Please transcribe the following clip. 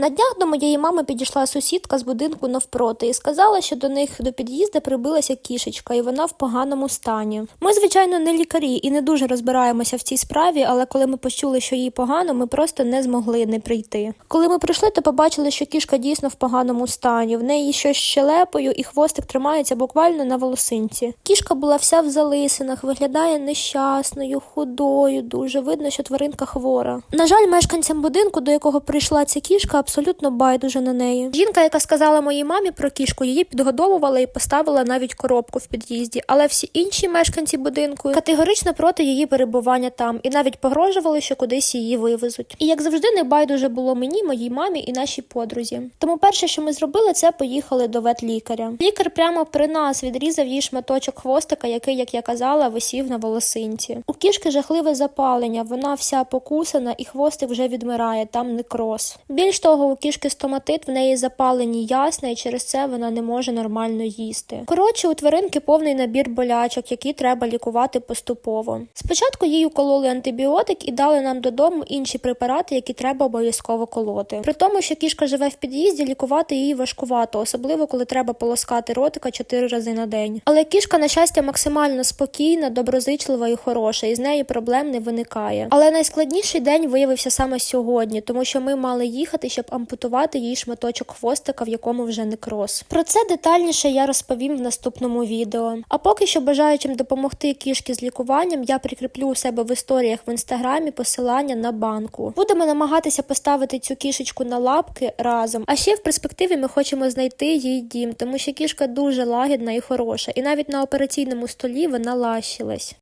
На днях до моєї мами підійшла сусідка з будинку навпроти і сказала, що до них до під'їзду прибилася кішечка, і вона в поганому стані. Ми, звичайно, не лікарі і не дуже розбираємося в цій справі, але коли ми почули, що їй погано, ми просто не змогли не прийти. Коли ми прийшли, то побачили, що кішка дійсно в поганому стані. В неї щось щелепою, і хвостик тримається буквально на волосинці. Кішка була вся в залисинах, виглядає нещасною, худою. Дуже видно, що тваринка хвора. На жаль, мешканцям будинку, до якого прийшла ця кішка, абсолютно байдуже на неї. Жінка, яка сказала моїй мамі про кішку, її підгодовувала і поставила навіть коробку в під'їзді. Але всі інші мешканці будинку категорично проти її перебування там і навіть погрожували, що кудись її вивезуть. І як завжди, не байдуже було мені, моїй мамі і нашій подрузі. Тому перше, що ми зробили, це поїхали до ветлікаря. Лікар прямо при нас відрізав їй шматочок хвостика, який, як я казала, висів на волосинці. У кішки жахливе запалення, вона вся покусана, і хвостик вже відмирає, там некроз. Більш того, у кішки стоматит, в неї запалені ясна, і через це вона не може нормально їсти. Коротше, у тваринки повний набір болячок, які треба лікувати поступово. Спочатку їй укололи антибіотик і дали нам додому інші препарати, які треба обов'язково колоти. При тому, що кішка живе в під'їзді, лікувати її важкувато, особливо коли треба полоскати ротика чотири рази на день. Але кішка, на щастя, максимально спокійна, доброзичлива і хороша, і з неї проблем не виникає. Але найскладніший день виявився саме сьогодні, тому що ми мали їхати, щоб ампутувати їй шматочок хвостика, в якому вже некроз. Про це детальніше я розповім в наступному відео. А поки що бажаючим допомогти кішки з лікуванням, я прикріплю у себе в історіях в інстаграмі посилання на банку. Будемо намагатися поставити цю кішечку на лапки разом. А ще в перспективі ми хочемо знайти їй дім, тому що кішка дуже лагідна і хороша, і навіть на операційному столі вона лащилась.